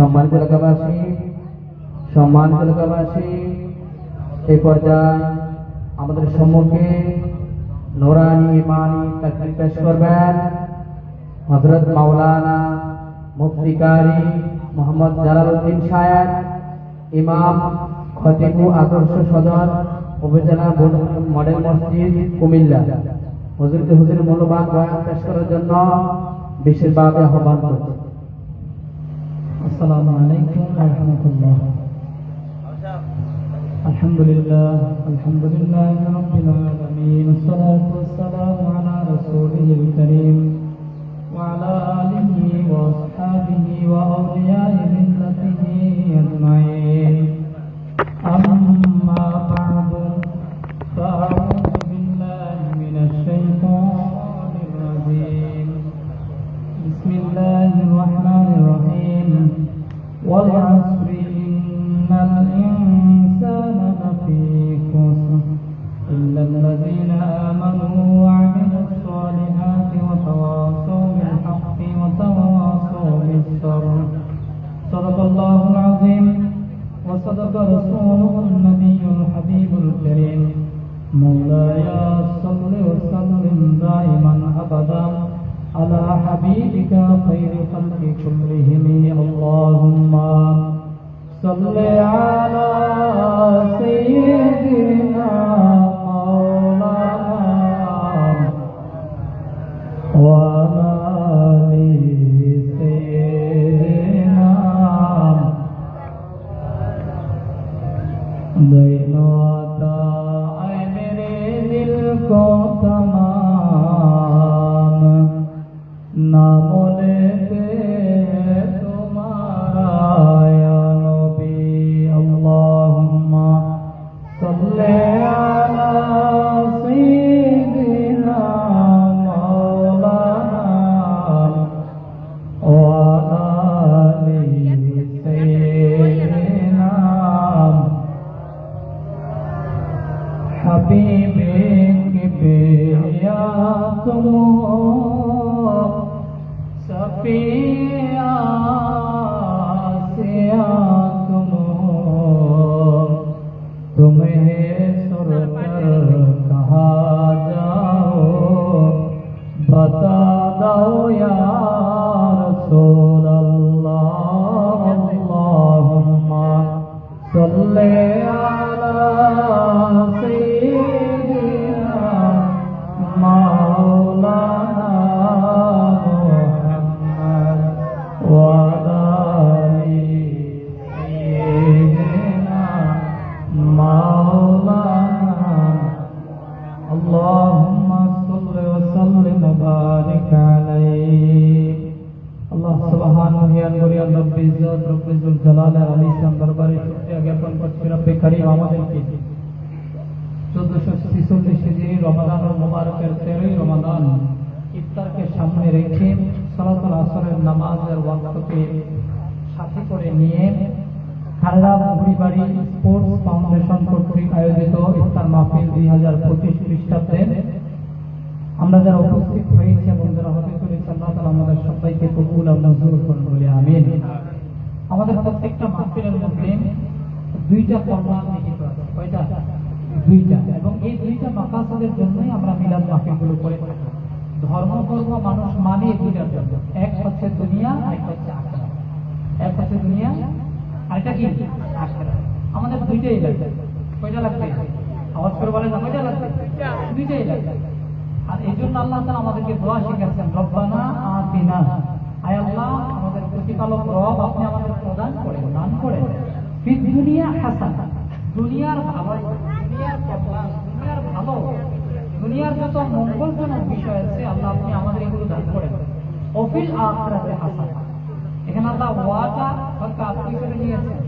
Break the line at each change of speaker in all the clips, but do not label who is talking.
সম্মানিত এলাকাবাসী সম্মানিত এলাকাবাসী, এই পর্যায়ে আমাদের সম্মুখে নোরানি, ইমানি তাকরির পেশ করবেন হজরত মাওলানা মুফতি কারি মোহাম্মদ জালালউদ্দিন সাহেব, ইমাম খতিবু আদর্শ সদর, উপজেলা মডেল মসজিদ, কুমিল্লা। হুজুরকে হুজুর মূল্যবান বয়ান পেশ করার জন্য বিশেষভাবে আহ্বান করছি।
السلام عليكم ورحمة الله. الحمد لله الحمد لله رب العالمين والصلاة والسلام على رسوله الكريم وعلى آله وأصحابه وأولياء ملته أجمعين. أما بعد فأعوذ صلى على কবুল আমিন। আমাদের প্রত্যেকটা মাহফিলের মধ্যে দুইটা কল্যাণ নিহিত আছে। কয়টা? দুইটা। এবং এই দুইটা মাকাসাদের জন্যই আমরা মিলাদ মাহফিলগুলো করে থাকি। ধর্ম, কর্ম, মানুষ মানে দুইটার জন্য। এক হচ্ছে দুনিয়া এক হচ্ছে এক হচ্ছে দুনিয়া, আরেকটা কি? আখেরা আমাদের দুইটাই লাগবে। কয়টা লাগবে? আওয়াজ করে বলেন না, কয়টা লাগবে? দুইটাই লাগবে। আর এই জন্য আল্লাহ তাআলা আমাদেরকে দোয়া শিখাচ্ছেন রব্বানা আতিনা আয় আল্লাহ আমাদের প্রতিপালক রব আপনি আমাদের প্রদান করেন দান করেন। ফিদ দুনিয়া হাসান দুনিয়ার ভালো দুনিয়ার কল্যাণ দুনিয়ার ভালো দুনিয়ার যত মঙ্গলজনক বিষয় আছে আল্লাহ আপনি আমাদের এগুলো দান করেন। অফিল আখরাতে হাসান। এখানে আল্লাহ ওয়াটা হয়তো আপনি করে নিয়েছেন।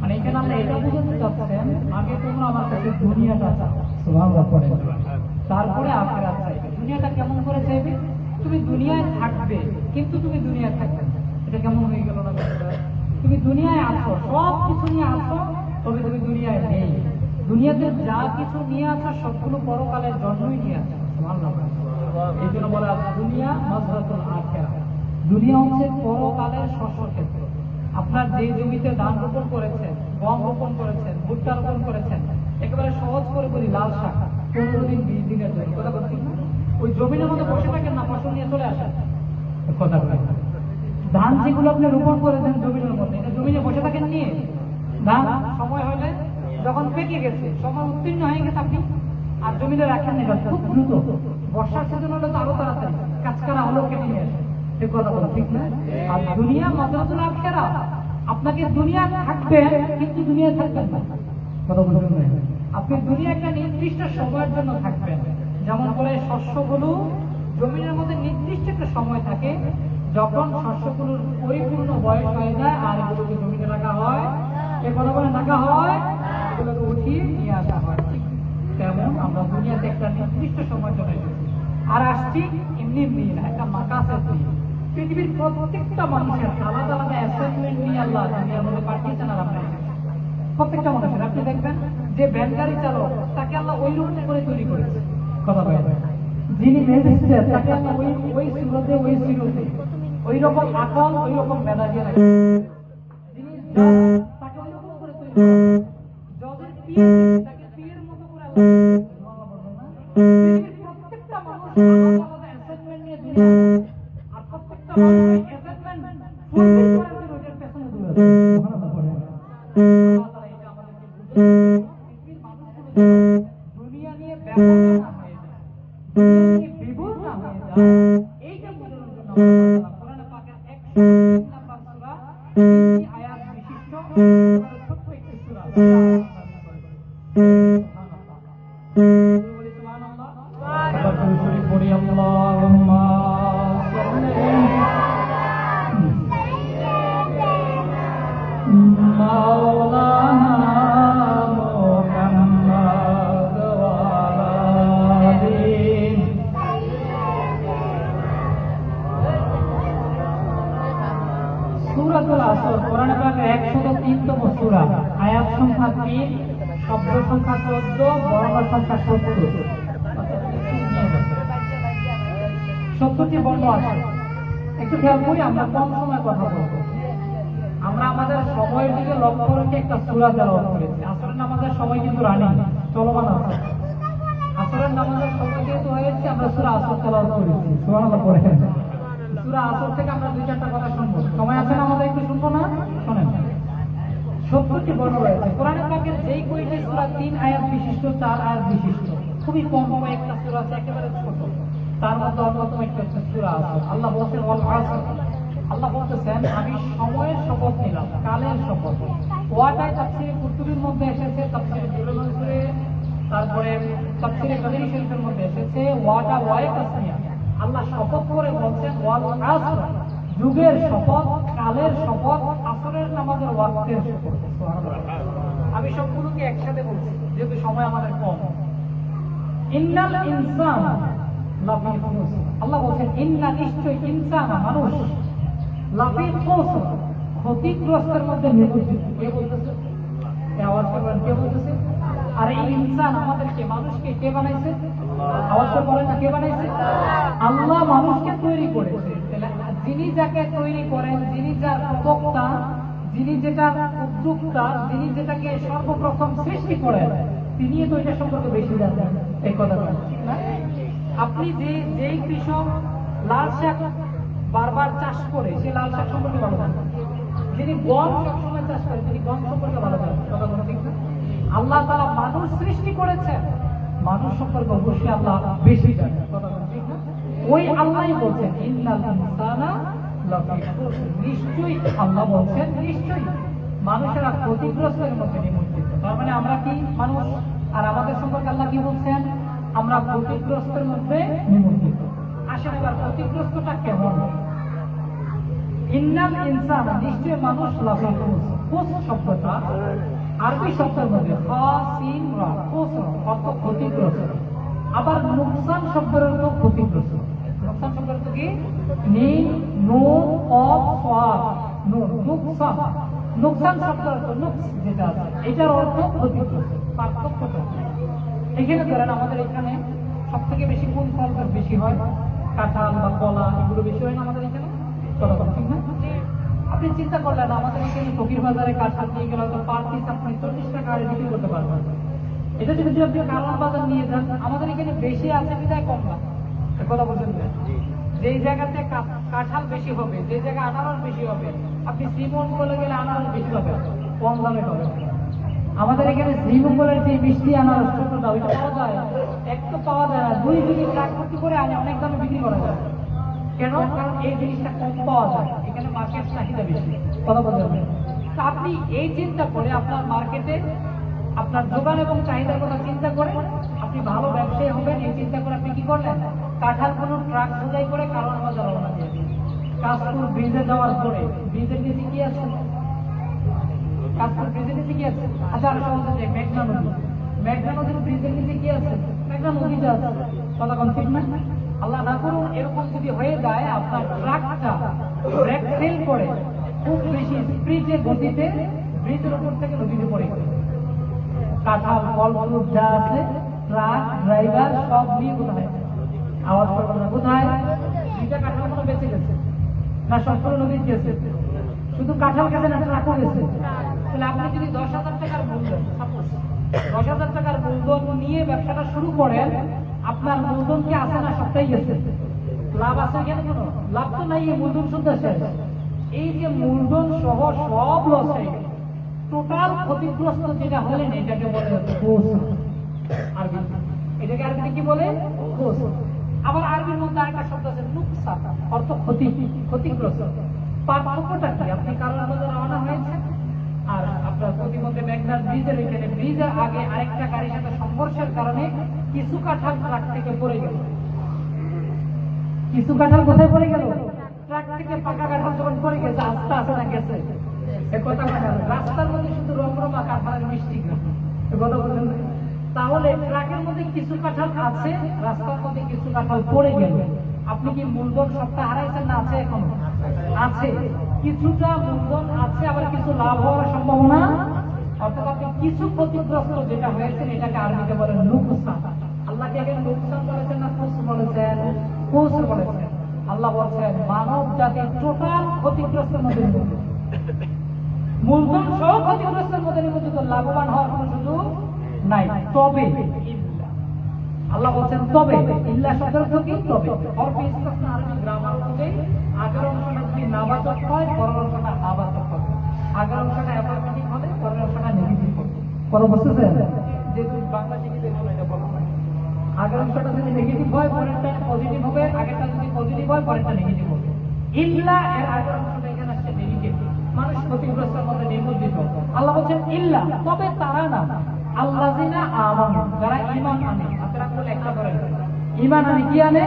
মানে এখানে আল্লাহ এটা বুঝাতে চাচ্ছেন আগে তোমরা আমার কাছে দুনিয়াটা চাও। তারপরে আখেরাত চাইবে। দুনিয়াটা কেমন করে চাইবে? তুমি দুনিয়ায় থাকবে, কিন্তু তুমি দুনিয়ায় থাকবে এটা কেমন হয়ে গেল না তুমি দুনিয়ায় আছো, সব কিছু নিয়ে আছো, তবে তুমি দুনিয়ায় নেই। দুনিয়াতে যা কিছু নিয়ে আছো, সবগুলো পরকালের জন্যই নিয়ে সুবহানাল্লাহ। এই জন্য বলা দুনিয়া মাজরাতুল আখেরা দুনিয়া হচ্ছে পরকালের শস্য ক্ষেত্র। আপনার যে জমিতে ধান রোপণ করেছেন, গম রোপণ করেছেন, ভুট্টা রোপণ করেছেন, একেবারে সহজ করে বলি, লাল শাক, পনেরো দিন, বিশ দিনের জন্য। কথা বলছি না? ওই জমিনের মধ্যে বসে থাকেন না ফসল নিয়ে চলে আসেন। কথা ধান যেগুলো আপনি রোপণ করেছেন মধ্যে এটা জমিনে বসে থাকেন নিয়ে? ধান? সময় হলে যখন পেকে গেছে সময় উত্তীর্ণ হয়ে গেছে আপনি আর জমিতে রাখেন না খুব দ্রুত। বর্ষার সিজন হলে তো আরও তাড়াতাড়ি কাজকারা হলেও কেটে নিয়ে আসে ঠিক কথা বলো ঠিক না? আর দুনিয়া মজাতুল আখেরা আপনাকে দুনিয়া থাকবে কিন্তু দুনিয়া থাকবেন না। কথা বুঝবেন না। আপনি দুনিয়া একটা নির্দিষ্ট সময়ের জন্য থাকবেন। যেমন করে শস্যগুলো জমিনের মধ্যে নির্দিষ্ট একটা সময় থাকে, যখন শস্যগুলোর পরিপূর্ণ বয়স হয়ে যায় আর এগুলোকে জমিতে রাখা হয়। এ বলে রাখা হয়, এগুলোকে উঠিয়ে নিয়ে আসা হয়। ঠিক তেমন আমরা দুনিয়াতে একটা নির্দিষ্ট সময়ের জন্য এসেছি। আর আসছি এমনি এমনি একটা মাকাসের দিন। পৃথিবীর প্রত্যেকটা মানুষের আলাদা আলাদা অ্যাসাইনমেন্ট নিয়ে আল্লাহ দুনিয়ার মধ্যে পাঠিয়েছেন আর এসেছি। প্রত্যেকটা মানুষের, আপনি দেখবেন, যে ভ্যান গাড়ি চালক, তাকে আল্লাহ ওই রকম করে তৈরি করেছে। কথা বলেন যিনি ম্যাজিস্ট্রেট তাকে ওই ওই সুরতে, ওই সিরতে ওই রকম আকল ওই রকম মেধা দিয়ে ওই রকম করে তৈরি জজের পিএ তাকে পিএর মতো করে প্রত্যেকটা মানুষ সত্তরটি বর্ণ আছে। একটু খেয়াল করি, আমরা কম সময় কথা বলব। আমরা আমাদের সময়ের দিকে লক্ষ্য রেখে একটা সূরা তেলাওয়াত করেছি। আসরের নামাজের সময় কিন্তু রানিং চলমান আছে। আসরের নামাজের সময় যেহেতু হয়েছে, আমরা সূরা আসর তেলাওয়াত করেছি। সুবহানাল্লাহ সূরা আসর থেকে আমরা দুই, চারটা কথা শুনব। সময় আছে না আমাদের একটু শুনব না? শোনেন। সত্তরটি বর্ণ রয়েছে কোরআনে পাকের যেই কয়টি সূরা, তিন আয়াত বিশিষ্ট, চার আয়াত বিশিষ্ট। খুবই কম একটা সূরা আছে, একেবারে ছোট। তার মধ্যে অন্যতম একটা হচ্ছে সূরা আছে আল্লাহ বলছেন, ওয়াল আসর। আল্লাহ বলতেছেন, আমি সময়ের শপথ নিলাম, কালের শপথ। ওয়াটাই তাফসিরে কুতুবির মধ্যে এসেছে, তাফসিরে মানসুরে, তারপরে তাফসিরে কাদেরি শরীফের মধ্যে এসেছে ওয়াটা ওয়ায়ে তাসমিয়া আল্লাহ শপথ করে বলছেন, ওয়াল আসর। যুগের শপথ, কালের শপথ, আসরের নামাজের ওয়াক্তের শপথ। আমি সবগুলোকে একসাথে বলছি, যেহেতু সময় আমাদের কম। ইন্নাল ইনসান আল্লাহ বলছেন, ইন্না নিশ্চয় ইনসান মানুষ। লাফি খুসর ক্ষতিগ্রস্তের মধ্যে কে বলতেছে? আর এই ইনসান আমাদেরকে মানুষকে কে বানাইছে? আওয়াজ বলেন কে বানাইছে? আল্লাহ মানুষকে তৈরি করেছে। যিনি যাকে তৈরি করেন, যিনি যার প্রবক্তা যিনি যেটা উদ্যোক্তা, যিনি যেটাকে সর্বপ্রথম সৃষ্টি করেন তিনি তো এটা সম্পর্কে বেশি জানেন। এই না? আপনি যে, যেই কৃষক লাল শাক বারবার চাষ করে, সে লাল শাক সম্পর্কে ভালো জানেন যিনি গম সবসময় চাষ করে, তিনি গম সম্পর্কে ভালো জানেন। কথা ঠিক না? আল্লাহ তারা মানুষ সৃষ্টি করেছেন। মানুষ সম্পর্কে অবশ্যই আল্লাহ বেশি জানেন। কথা ঠিক না? ওই আল্লাহই বলছেন নিশ্চয়ই আল্লাহ বলছেন, নিশ্চয়ই। মানুষেরা ক্ষতিগ্রস্তের মধ্যে নিমজ্জিত। তার মানে আমরা কি মানুষ? আর আমাদের সম্পর্কে আল্লাহ কি বলছেন? আমরা ক্ষতিগ্রস্তের মধ্যে আসেন এবার ক্ষতিগ্রস্তটা কেমন? ইন্নাল ইনসান নিশ্চয় মানুষ লাফি খুস খুস শব্দটা আরবি শব্দের মধ্যে খ সিন রা, অর্থ ক্ষতিগ্রস্ত। আবার নুকসান শব্দের অর্থ ক্ষতিগ্রস্ত। নুকসান শব্দের অর্থ কি? নিন নুন অফ নুন নুকসান। নুকসান শব্দের অর্থ নুকস যেটা আছে, এটার অর্থ ক্ষতিগ্রস্ত, পার্থক্যটা? এখানে ধরেন আমাদের এখানে সব থেকে বেশি কোন ফলটা বেশি হয়? কাঁঠাল বা কলা, এগুলো বেশি হয় না আমাদের এখানে? ঠিক আপনি চিন্তা করলেন, আমাদের এখানে ফকির বাজারে কাঁঠাল নিয়ে গেলে হয়তো পার পিস আপনি চল্লিশ টাকা বিক্রি করতে পারবেন। এটা যদি আপনি কারওয়ান বাজার নিয়ে যান, আমাদের এখানে বেশি আছে বিধায় কম না। কথা বলছেন? যেই জায়গাতে কাঁঠাল বেশি হবে, যে জায়গায় আনারস বেশি হবে, আপনি শ্রীমঙ্গলে গেলে আনারস বেশি হবে কম দামে পাবেন। আমাদের এখানে শ্রীমঙ্গলের যে মিষ্টি আনারস পাওয়া যায়। এক তো পাওয়া যায় না, দুই যদি ট্রাক ভর্তি করে আনে, অনেক দামে বিক্রি করা যায়। কেন? কারণ এই জিনিসটা কম পাওয়া যায়। এখানে মার্কেট চাহিদা বেশি। কথা বলতে তো আপনি এই চিন্তা করে আপনার মার্কেটে আপনার দোকান এবং চাহিদার কথা চিন্তা করে আপনি ভালো ব্যবসায়ী হবেন, এই চিন্তা করে আপনি কি করলেন? কাঁঠাল কোনো ট্রাক বোঝাই করে কারণ বাজার রওনা দিয়েছেন কাশপুর ব্রিজে যাওয়ার পরে ব্রিজের নিচে কি আছে? কাশপুর ব্রিজের নিচে কি আছে? আচ্ছা আর সহজে যাই মেঘনা নদী। মেঘনা নদীর ব্রিজের নিচে কি আছে? মেঘনা নদীটা আছে। কথা কোন ঠিক না? আল্লাহ না করুন এরকম যদি হয়ে যায়, আপনার ট্রাকটা ব্রেক ফেল করে, খুব বেশি স্পিডে গতিতে ব্রিজের উপর থেকে নদীতে পড়ে কাঁঠাল, ফল ফ্রুট যা আছে ট্রাক ড্রাইভার সব নিয়ে কোথায়? আওয়াজ করব কোথায়? দুইটা কাঁঠাল বেঁচে গেছে। না সম্পূর্ণ নদীর গেছে। শুধু কাঁঠাল গেছে না ট্রাকও গেছে। তাহলে আপনি যদি দশ হাজার টাকার মূলধন সাপোজ দশ হাজার টাকার মূলধন নিয়ে ব্যবসাটা শুরু করেন, আপনার মূলধন কি আছে না সবটাই গেছে? লাভ আছে কেন কোনো? লাভ তো নাই, এই মূলধন শুদ্ধ শেষ। এই যে মূলধন সহ সব লস হয়ে গেল টোটাল ক্ষতিগ্রস্ত যেটা হলেন, এটাকে বলে আরবি। এটাকে আরবিতে কি বলে? আবার আরবির মধ্যে আরেকটা শব্দ আছে নুকসা অর্থ ক্ষতি, ক্ষতিগ্রস্ত। পার্থক্যটা কি? আপনি কারণ মধ্যে রওনা হয়েছে আর আপনার প্রতিমধ্যে মেঘনার ব্রিজের এখানে ব্রিজের আগে আরেকটা গাড়ির সাথে সংঘর্ষের কারণে কিছু কাঁঠাল ট্রাক থেকে পড়ে গেল। কিছু কাঁঠাল কোথায় পড়ে গেল? ট্রাক থেকে পাকা কাঁঠাল যখন পড়ে গেছে, আস্তে আস্তে না গেছে? রাস্তার মধ্যে শুধু মিষ্টি। তাহলে ট্রাকের মধ্যে কিছু কাঁঠাল আছে, রাস্তার মধ্যে কিছু কাঁঠাল পড়ে গেল। আপনি কি মূলধন সবটা হারাইছেন না আছে এখনও? আছে। কিছুটা মূলধন আছে, আবার কিছু লাভ হওয়ার সম্ভাবনা অর্থাৎ আপনি কিছু ক্ষতিগ্রস্ত যেটা হয়েছে, এটাকে আরবিতে বলেন নুকসান। আল্লাহকে এখানে নুকসান বলেছেন না খুশ বলেছেন? খুশ বলেছেন। আল্লাহ বলছেন, মানব জাতির টোটাল ক্ষতিগ্রস্তের মধ্যে মূলধন সহ ক্ষতিগ্রস্তের মধ্যে নিমজ্জিত, লাভবান হওয়ার কোনো সুযোগ নাই। তবে। আল্লাহ বলছেন, তবে ইল্লা শব্দের কি তবে ইসলাম আরবি গ্রামার মধ্যে আগের অংশটা যদি নাবাচক হয়, পরের অংশটা আবাচক হবে। আগের অংশটা অ্যাফার্মেটিভ হবে, পরের অংশটা নেগেটিভ হবে। পরে বুঝতেছেন? যেহেতু বাংলা শিখিতে জন্য এটা বলা হয়। আগের অংশটা যদি নেগেটিভ হয়, পরেরটা পজিটিভ হবে, আগেরটা যদি পজিটিভ হয়, পরেরটা নেগেটিভ হবে। ইল্লা এর আগের অংশটা এখানে আসছে নেগেটিভ মানুষ ক্ষতিগ্রস্তের মধ্যে নিমজ্জিত। আল্লাহ বলছেন ইল্লা তবে তারা না, আল্লাযিনা আমানু, যারা ঈমান আনে। ঈমান আনে, কি আনে?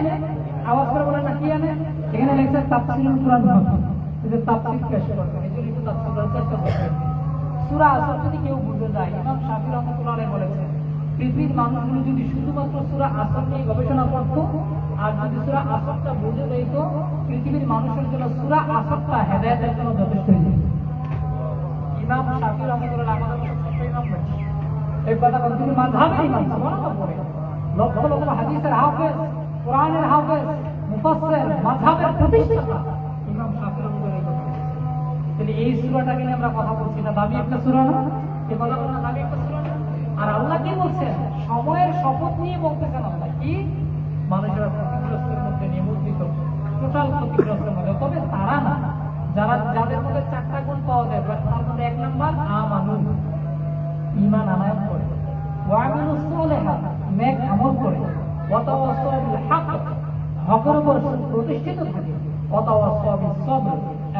আওয়াজ করে বলেন না, কি আনে? এখানে লেখছে তাফসীরুল কুরআন সূরা আসর যদি কেউ বুঝে যায়, ইমাম শাফি রহমাতুল্লাহ বলেছেন, পৃথিবীর মানুষগুলো যদি শুধুমাত্র সূরা আসর নিয়ে গবেষণা করতো, আর যদি সূরা আসরটা বুঝে যেত পৃথিবীর মানুষের জন্য সূরা আসরটা হেদায়েতের জন্য যথেষ্ট ইমাম শাফি রহমাতুল্লাহ আমাদের এই কথা বলতে মাযহাবের ইমাম সুবহানাল্লাহ পড়ে লক্ষ লক্ষ হাদিসের হাফেজ, কোরআনের হাফেজ, মুফাসসির, মাযহাবের প্রতিষ্ঠাতা। ইমাম শাফি রহমাতুল্লাহ এই তাহলে এই সূরাটাকে নিয়ে আমরা কথা বলছি না। দাবি একটা সূরা না? কথা বলা দাবি একটা সূরা আর আল্লাহ কি বলছেন? সময়ের শপথ নিয়ে বলতেছেন আল্লাহ। কি? মানুষেরা ক্ষতিগ্রস্তের মধ্যে নিমজ্জিত। টোটাল ক্ষতিগ্রস্তের মধ্যে। তবে তারা না, যারা, যাদের মধ্যে চারটা গুণ পাওয়া যায় তার মধ্যে এক নাম্বার, আমানু। ঈমান আনায়ত করে। ওয়ামিলু সালিহাত। নেক আমল করে। হকের উপর প্রতিষ্ঠিত থাকে।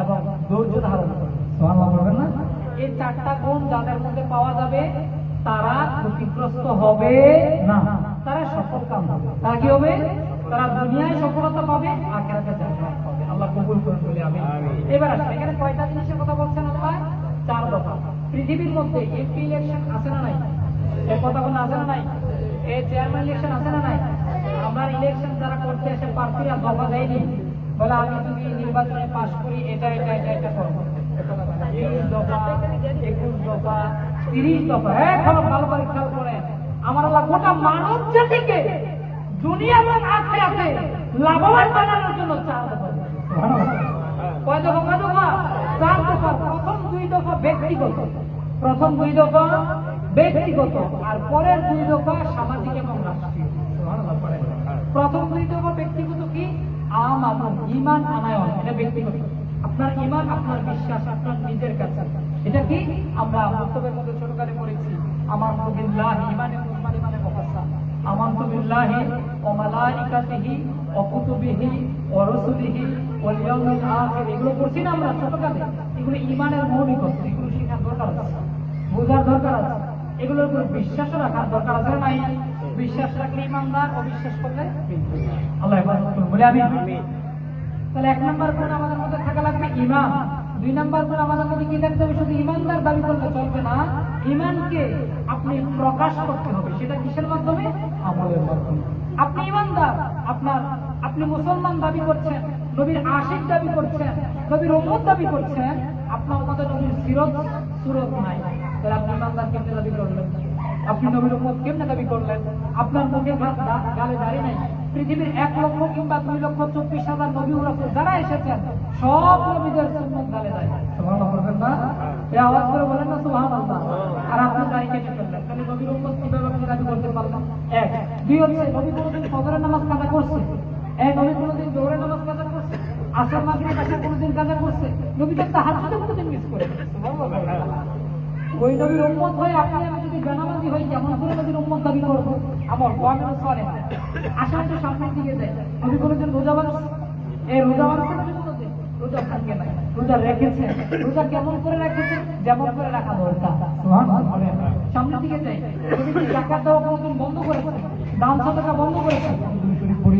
এবং ধৈর্য ধারণ করে। না? এই চারটা গুণ যাদের মধ্যে পাওয়া যাবে তারা ক্ষতিগ্রস্ত হবে না। তারা সফল কাম হবে। তারা কি হবে? তারা দুনিয়ায় সফলতা পাবে আখেরাতে জান্নাত পাবে। আল্লাহ কবুল করুন বলে আমি এবার আসেন এখানে কয়টা জিনিসের কথা বলছেন আল্লাহ? চার দফা পৃথিবীর মধ্যে এমপি ইলেকশন আছে না নাই? এর কথা কোনো আছে না নাই? এই চেয়ারম্যান ইলেকশন আছে না নাই? আমরা ইলেকশন যারা করতে এসে প্রার্থীরা দফা দেয়নি। বলে, আমি যদি নির্বাচনে পাশ করি, এটা এটা এটা এটা করব আমার আল্লাহ গোটা মানব জাতিকে দুনিয়া এবং লাভবান বানানোর জন্য চার কয় দফা কয় দফা। প্রথম দুই দফা ব্যক্তিগত। প্রথম দুই দফা ব্যক্তিগত আর পরের দুই দফা সামাজিক এবং প্রথম দুই দফা ব্যক্তিগত কি? আম আমন ইমান আনায়ন এটা ব্যক্তিগত। আপনার ইমান আপনার বিশ্বাস, আপনার নিজের কাছে। এটা কি? আমরা বক্তব্যের মধ্যে ছোটকারে করেছি আমার ইয়াউমিল আখির। এগুলো পড়ছি না আমরা ছোটকালে। এগুলো ইমানের মৌলিক এগুলো শেখার দরকার আছে। বোঝার দরকার আছে। এগুলোর উপর বিশ্বাস রাখার দরকার আছে নাই। বিশ্বাস রাখলে ইমানদার অবিশ্বাস করলে আল্লাহ বলে আমি তাহলে এক নম্বর গুণ আমাদের মধ্যে থাকা লাগবে ইমান। দুই নম্বর গুণ আমাদের মধ্যে কি থাকতে হবে? শুধু ইমানদার দাবি করলে চলবে না। ইমানকে আপনি প্রকাশ করতে হবে। সেটা কিসের মাধ্যমে? আমলের মাধ্যমে। আপনি ইমানদার। আপনার আপনি মুসলমান দাবি করছেন নবীর আশিক দাবি করছেন নবীর উম্মত দাবি করছেন। আপনার মধ্যে নবীর সিরত সুরত নাই। তাহলে আপনি ইমানদার কেমনে দাবি করলেন? আপনি নবীর উম্মত কেমনে দাবি করলেন? আপনার মুখে গালে দাঁড়িয়ে নাই। পৃথিবীর এক লক্ষ কিংবা দুই লক্ষ চব্বিশ হাজার নবী রাসূল যারা এসেছেন সব নবীদের সুন্নত গালে এই আওয়াজ করে বলেন না সুবহানাল্লাহ। আর আপনি দাঁড়িয়ে কেটে ফেললেন। তাহলে নবীর উম্মত কীভাবে আপনি দাবি করতে পারলাম এক। দুই হচ্ছে নবী কোনোদিন ফজরের নামাজ কাজা করছে? এক নবী কোনোদিন জোহরের নামাজ কাজা করছে? আসর মাগরিব কাজা কোনোদিন কাজা করছে? নবী তো তাহাজ্জুদে কোনোদিন মিস করে ওই নবীর উম্মত হয়ে আপনি আমি যদি বেনামাজি হই কেমন করে নবীর উম্মত দাবি করব আমার কোয়ামের সরে আশা তো সামনের দিকে যায়। নবী কোনোদিন রোজা বাঁধছে। এই রোজা বাঁধছে রোজা ভাঙে নাই। রোজা রেখেছে। রোজা কেমন করে রেখেছে? যেমন করে রাখা দরকার। সামনের দিকে যাই নবী দেওয়া কোনোদিন বন্ধ করেছে? দান সাদাকা বন্ধ করেছে? পড়ি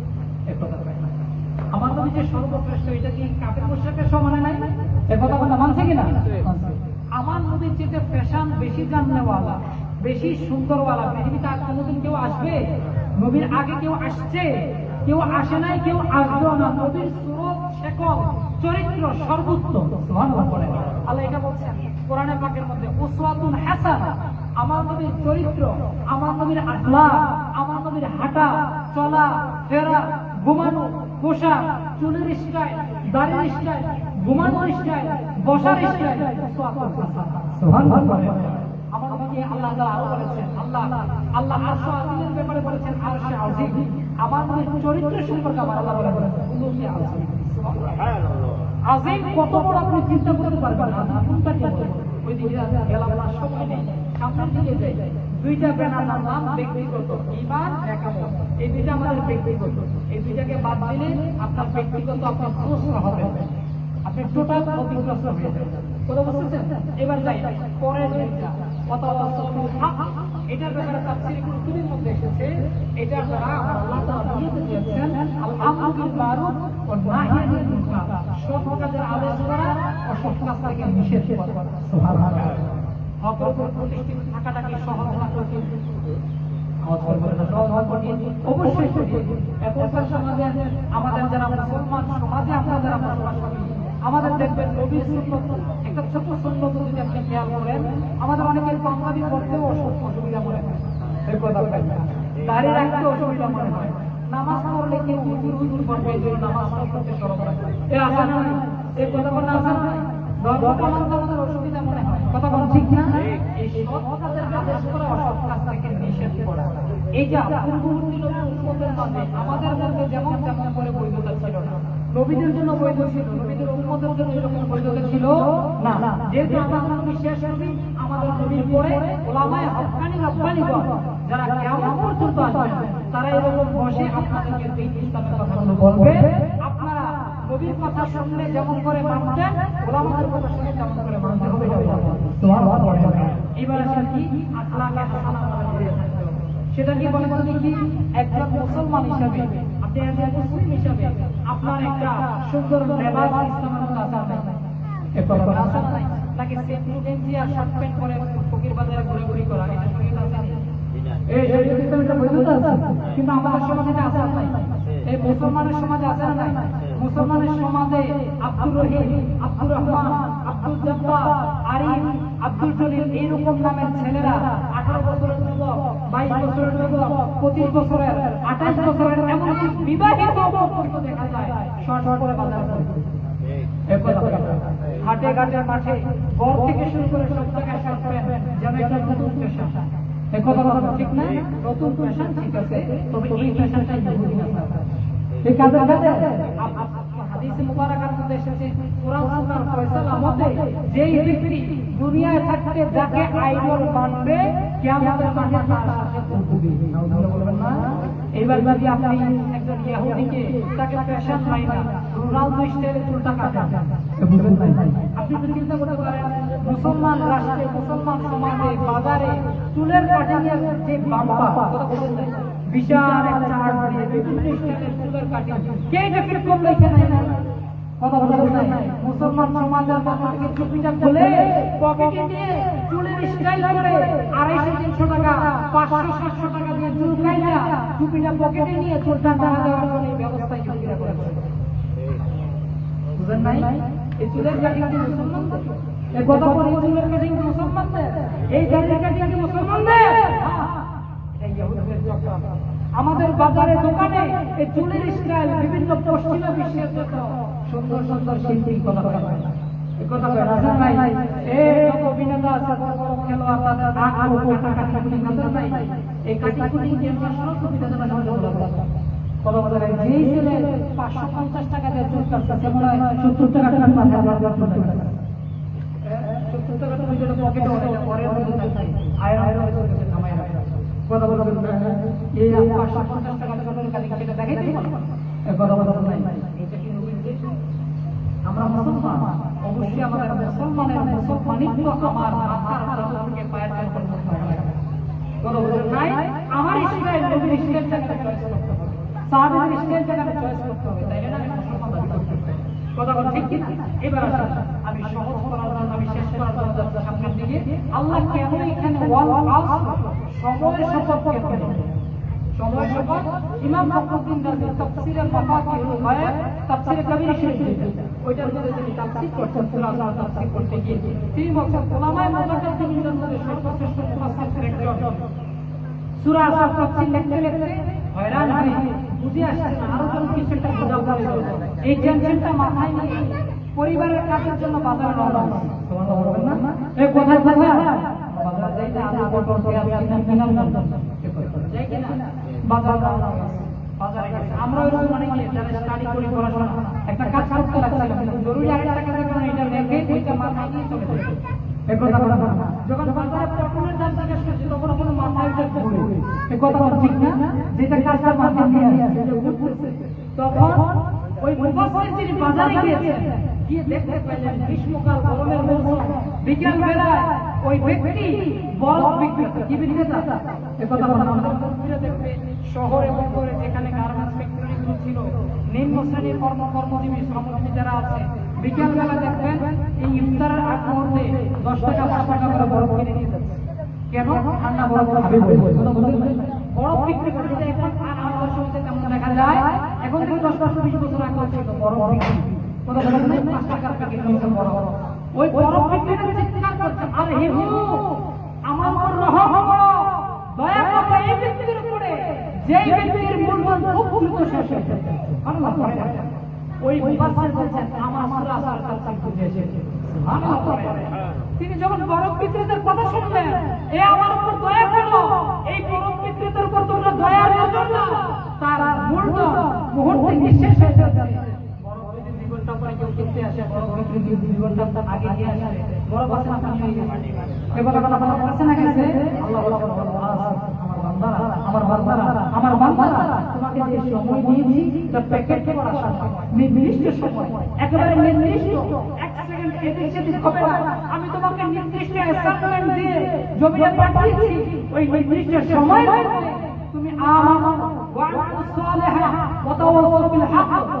নবী সর্বশ্রেষ্ঠ, এটা কি কাপের পোশাকের সমানে নাই? এ কথা কথা মানছে কিনা? আমার নবীর চেয়ে ফ্যাশন বেশি জাননেওয়ালা বেশি সুন্দরওয়ালা, পৃথিবীতে আর কোনোদিন কেউ আসবে? নবীর আগে কেউ আসছে? কেউ আসে নাই, কেউ আসবেও না। নবীর সুরত শেকল চরিত্র সর্বোত্তম। আল্লাহ এটা বলছেন, কোরআনের পাকের মধ্যে, উসওয়াতুন হাসানা আমার নবীর চরিত্র, আমার নবীর আখলাক, আমার নবীর হাঁটা, চলা, ফেরা, ঘুমানো, পোশাক চুলের স্টাইল দাড়ির স্টাইল ঘুমানোর স্টাইল বসার স্টাইল আমার আল্লাহ আল্লাহ আল্লাহ আরশ বলেছেন আমার চরিত্র সম্পর্কে আমার আল্লাহ আজিম। কত বড় আপনি চিন্তা করতে পারবেন না ওই দিকে গেলাম সময় নেই, সামনের দিকে যাই। দুইটা ব্যানার নাম ব্যক্তিগত ইমান একামত এই দুইটা আমাদের ব্যক্তিগত এই দুইটাকে বাদ দিলে আপনার ব্যক্তিগত আপনার প্রশ্ন হবে। আপনি টোটাল ক্ষতিগ্রস্ত হয়ে যাবেন। কথা বুঝতেছেন? এবার যাই, পরের দুইটা। কথা এটার ব্যাপারে মধ্যে এসেছে। এটার দ্বারা আল্লাহ তাআলা দিয়েছেন আল মারুফ মুনকার সৎ কাজের আদেশ করা নিষেধ করা। সুবহানাল্লাহ। সমাজে আমাদের যারা দেখবেন একটা ছোট সুন্নত যদি আপনি খেয়াল করেন, আমাদের অনেকের পড়তেও অসু- অসুবিধা মনে হয়। দাঁড়িয়ে রাখতে অসুবিধা মনে হয়। নামাজ পড়লে কেউ হুজুর নামাজ পড়তে সরব করতে অসুবিধা কথা বল ঠিক না এইটা পূর্ববর্তী আমাদের মধ্যে যেমন তেমন করে বৈধতা ছিল না নবীদের জন্য বৈধ ছিল নবীদের উম্মতের জন্য এরকম বৈধতা ছিল না যেহেতু আমাদের নবী শেষ নবী আমাদের নবীর পরে ওলামায়ে হক্কানি রব্বানিগণ যারা কিয়ামত পর্যন্ত আসবে তারা এরকম বসে আপনাদেরকে দিন ইসলামের কথাগুলো বলবে নবীর কথা শুনলে যেমন করে মানতেন ওলামাদের কথা শুনলে তেমন করে মানতে হবে এবার আসেন কি আখলাকে হাসানা সেটা কি বলেন তো দেখি একজন মুসলমান হিসাবে আপনি একজন মুসলিম হিসাবে আপনার একটা সুন্দর লেবাস ইসলামের মধ্যে না নাই? নাকি গেঞ্জি আর শার্ট প্যান্ট পরে ফকির বাজারে ঘুরে ঘুরি করা এটা শরীর আছে না? এই এই বৈধতা আছে কিন্তু আমাদের সমাজে এটা নাই? এই মুসলমানের সমাজে না নাই? মুসলমানের সমাজে আব্দুর রহিম আব্দুর রহমান আব্দুল জব্বার আরিফ আব্দুল জলিল এইরকম নামের ছেলেরা আঠারো বছরের যুবক বাইশ বছরের যুবক পঁচিশ বছরের আঠাশ বছরের এমনকি বিবাহিত পর্যন্ত দেখা যায় শর্ট করে বাজার। হাটে ঘাটে মাঠে ঘর থেকে শুরু করে সব জায়গায় শর্ট যেন একটা নতুন এ কথা ঠিক না? নতুন ফ্যাশন ঠিক আছে তবে এই না এই কাজের কাজে হাদিসে মুবারাকার মধ্যে এসেছে কোরআন সুন্নাহর ফয়সালা মতে যেই ব্যক্তি দুনিয়ায় থাকতে যাকে আইডল মানবে কিয়ামতের মাঠে তার সাথে বলবেন না? এইবার যদি আপনি একজন তাকে ফ্যাশন মাইনা রোনালদো স্টাইলে চুলটা কাটেন আপনি তো চিন্তা করতে পারেন মুসলমান রাষ্ট্রে মুসলমান সমাজে বাজারে চুলের কাটিংয়ের যে বাম্পা কথা নাই? বিশাল একটা আর্ট দিয়ে চুলের কে এটা করল এখানে? কথা নাই। মুসলমান সমাজের পকেটে নিয়ে চুলের স্টাইল করে আড়াইশো তিনশো টাকা পাঁচশো সাতশো টাকা দিয়ে চুল খাইলা টুপিটা পকেটে নিয়ে চুলটা টানা দেওয়ার জন্য এই ব্যবস্থা ইহুদিরা করেছে বুঝেন নাই? এই চুলের কাটিং কি মুসলমানদের। এই কথা বলে চুলের কাটিং মুসলমানদের। এই দাড়ির কাটিং কি মুসলমানদের হ্যাঁ, এটা ইহুদিদের চক্রান্ত। আমাদের বাজারে, দোকানে এই চুলের স্টাইল, বিভিন্ন পশ্চিমা বিশ্বের জন্য সুন্দর সুন্দর শিল্পী কথা বলে। পাঁচশো পঞ্চাশ টাকা হয় থাকছে আয় আয় রয়ে চলছে কামাই রাখে চয়েস করতে হবে। তাই না। ঠিক আমি শেষ করার জন্য আল্লাহ কেন এখানে সময় কেন? ইমাম ফখরুদ্দিন রাজি কবির ওইটার মধ্যে তিনি করতে গিয়ে। তিনি ওলামায়ে সর্বশ্রেষ্ঠ একজন লিখতে লিখতে হয়রান হয়ে বুঝে আসছে আরও যেন কিছু একটা এই টেনশনটা মাথায় নিয়ে পরিবারের কাজের জন্য বাজারে রওনা হয়েছে। না এই কোথায় কোথায়? আমরা স্টাডি করি পড়াশোনা একটা কাজ করতে লাগছিলাম জরুরি আরেকটা কাজের কারণে এটা রেখে ওইটা মাথায় নিয়ে চলে যাবে। যখন বাজারে পটলের দাম জিজ্ঞেস করছি তখন কোনো মাথায় উঠে কথা ঠিক না যেটা কাজটা মাথায় নিয়ে আসছে তখন ওই মুফাসসির যিনি বাজারে গিয়েছেন গিয়ে দেখতে পেলেন গ্রীষ্মকাল, গরমের মৌসুম। বিকেল বেলায় ওই ব্যক্তি বরফ বিক্রেতা কি বিক্রেতা এ কথা বলা আমাদের মুরব্বীরা দেখবে শহরে যেখানে গার্মেন্টস ফ্যাক্টরিগুলো ছিল, নিম্ন শ্রেণির কর্ম কর্মজীবী শ্রমজীবী যারা আছে বিকেল বেলা দেখবেন এই ইফতারের আগ মুহূর্তে দশ টাকা, পাঁচ টাকা করে বরফ কিনে নিয়ে যাচ্ছে। কেন? ঠান্ডা বরফ খাবে বলে। বরফ। বিক্রি করে এখন আর আমাদের সমাজে দেখা যায়। এখন থেকে দশ বছর বিশ বছর আগে বরফ বিক্রি। তিনি যখন বরফ বিক্রেতার কথা শুনলেন, এ আমার উপর দয়া করো, এই বরফ বিক্রেতার উপর তোমরা দয়া না। তার মূলধন মুহূর্তে হয়ে যাচ্ছে বরফ যদি দুই হয়ে আমার আমার সময় সময় সময় আমি তোমাকে নির্দিষ্ট ওই নির্দিষ্ট তাওয়াসাউ বিল হক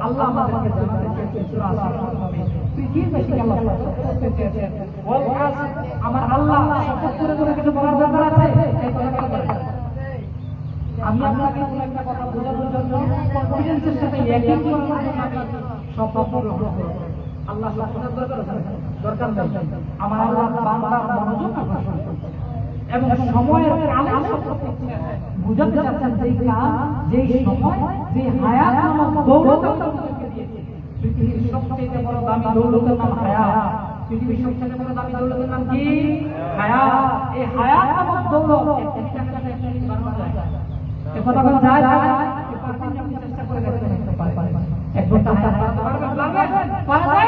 আল্লাহ আল্লাহ তুই কি বেশি আল্লাহ আমার আল্লাহ করে করে কিছু বলার দরকার আছে আমি আপনাকে কথা বোঝানোর জন্য সাথে ইয়াকিন করানোর জন্য আল্লাহ শপথের দরকার দরকার নেই। আমার আল্লাহ বান্দার মনোযোগ আকর্ষণ এবং সময়ের কালে বুঝাতে চাচ্ছেন যেই কাল যেই সময়, যে হায়াত নামক দৌলত পৃথিবীর সবচেয়ে বড় দামি দৌলতের নাম হায়াত। পৃথিবীর সবচেয়ে বড় দামি দৌলতের নাম কি? হায়াত। এই হায়াত নামক দৌলত কথা বলা যায় এক ঘণ্টা পারা যায়।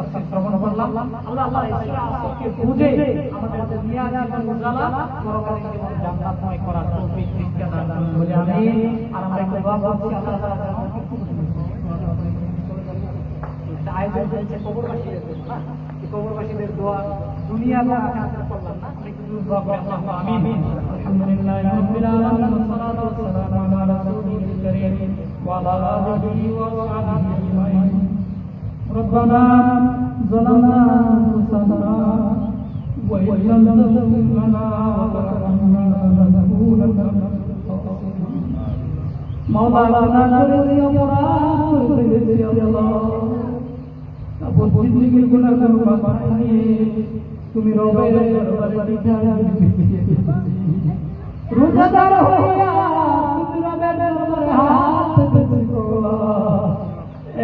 তাফসীর শ্রবণ করলাম আলহামদুলিল্লাহ ربنا ظلمنا أنفسنا وإن لم تغفر لنا وترحمنا لنكونن من الخاسرين مولانا করেছি অপরাধ করেছি আল্লাহ তারপর জিন্দগির গুনাহগার বানাই তুমি রবের দরবারে বিচার রোজাদার হইয়া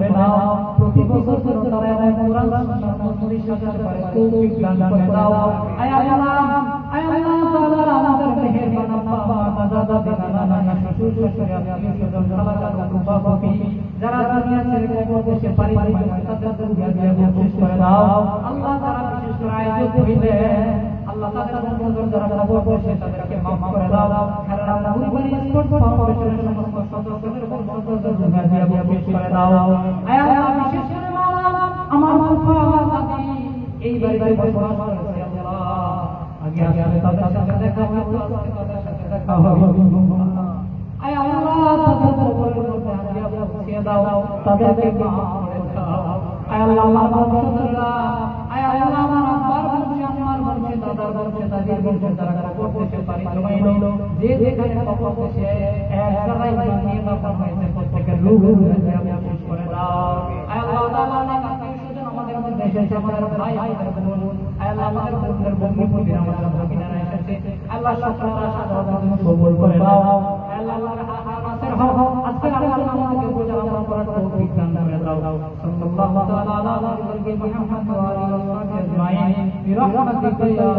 করে নাও প্রতি বছর যেন তারা এমন কোরআন সুন্নাহ মজলিস সাজাতে পারে, তৌফিক দান করে দাও আয় আল্লাহ আয় আল্লাহ, তাআলা আমাদের মেহেরবান আব্বা মা দাদা নানা নানা, শ্বশুর আত্মীয় স্বজন খালাকার রূপা বাপি যারা দুনিয়া ছেড়ে কবর দেশে পাড়ি তাদের দুনিয়া দিয়ে বকশিশ করে দাও। আল্লাহ তারা বিশেষ করে আয়োজক হইলে আল্লাহ তাদের বন্ধুদের যারা কবর দেশে তাদেরকে মাফ করে দাও। কারণ আমরা উইবানি স্পোর্ট ফাউন্ডেশনের সমস্ত সদস্যদের এবং সদস্যদের দিয়ে করে দাও। আয় আল্লাহ বিশেষ করে আমার ফুফা, দাদি, এই বাড়িতে বসবাস করেছে আল্লাহ। আগে আসলে তাদের সাথে দেখা হতো আজকে সাথে দেখা হবে আয় আল্লাহ, তাদের কবরের মধ্যে হাজিরা পৌঁছিয়ে দাও, তাদেরকে মাফ করে দাও। আয় আল্লাহ, আমার আয় আল্লাহ, আমার কবর যে যেখানে কবর হয়েছে করে দাও আল্লাহ তাআলা আত্মীয় স্বজন আমাদের এসেছে আমাদের ভাই আমাদের বোন আল্লাহ আমাদের বোনদের বন্ধু আমাদের ভগিনারা এসেছে আল্লাহ সকল আশা দরজা কবুল করে দাও আল্লাহ হাসির হও আজকে আল্লাহ আমাদেরকে বোঝানো করার তৌফিক দান করে দাও সাল্লাল্লাহু তাআলা আলা মুহাম্মদ ওয়া আলিহি ওয়া সাহবিহি আজমাইন বিরহমাতিকা ইয়া